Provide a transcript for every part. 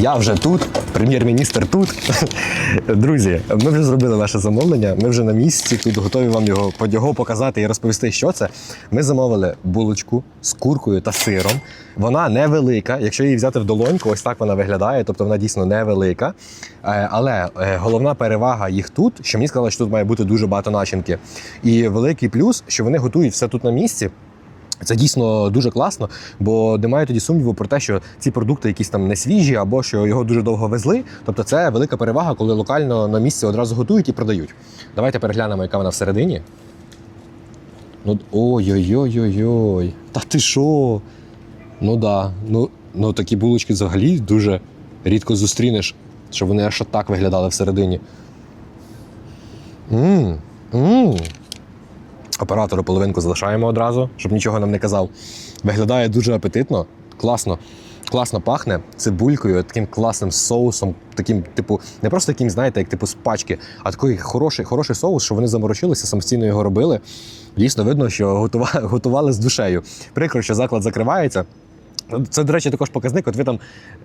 Я вже тут, прем'єр-міністр тут. Друзі, ми вже зробили наше замовлення. Ми вже на місці. Тут готові вам його його показати і розповісти, що це. Ми замовили булочку з куркою та сиром. Вона невелика. Якщо її взяти в долоньку, ось так вона виглядає. Тобто вона дійсно невелика. Е, Але е, головна перевага їх тут, що мені сказали, що тут має бути дуже багато начинки. І великий плюс, що вони готують все тут на місці. Це дійсно дуже класно, бо немає тоді сумніву про те, що ці продукти якісь там не свіжі, або що його дуже довго везли. Тобто це велика перевага, коли локально на місці одразу готують і продають. Давайте переглянемо, яка вона всередині. Ну, ой-ой-ой-ой-ой. Та ти що? Ну да. Ну, ну такі булочки взагалі дуже рідко зустрінеш, щоб вони аж так виглядали всередині. Мм, мм. Оператору половинку залишаємо одразу, щоб нічого нам не казав. Виглядає дуже апетитно, класно. Класно пахне цибулькою, таким класним соусом, таким, типу, не просто таким, знаєте, як типу з пачки, а такий хороший, хороший соус, що вони заморочилися, самостійно його робили. Дійсно видно, що готували, готували з душею. Прикро, що заклад закривається. Це, до речі, також показник. От ви там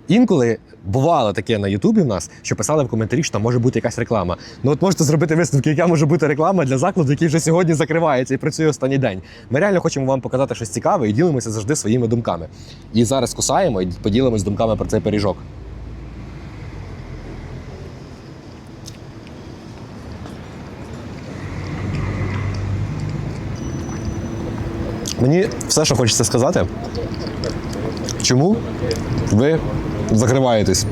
інколи бувало таке на Ютубі в нас, що писали в коментарі, що там може бути якась реклама. Ну от можете зробити висновки, яка може бути реклама для закладу, який вже сьогодні закривається і працює останній день. Ми реально хочемо вам показати щось цікаве і ділимося завжди своїми думками. І зараз кусаємо і поділимось думками про цей пиріжок. Мені все, що хочеться сказати, чому ви закриваєтесь.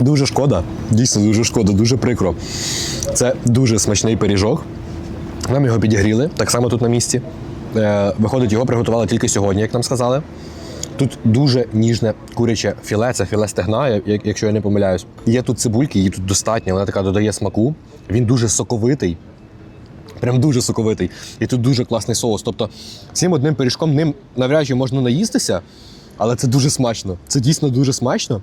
Дуже шкода, дійсно дуже шкода, дуже прикро. Це дуже смачний пиріжок. Нам його підігріли, так само тут на місці. Е, виходить, його приготували тільки сьогодні, як нам сказали. Тут дуже ніжне куряче філе, це філе стегна, якщо я не помиляюсь. Є тут цибульки, її тут достатньо, вона така додає смаку. Він дуже соковитий. Прям дуже соковитий. І тут дуже класний соус. Тобто цим одним пиріжком ним навряд чи можна наїстися, але це дуже смачно. Це дійсно дуже смачно.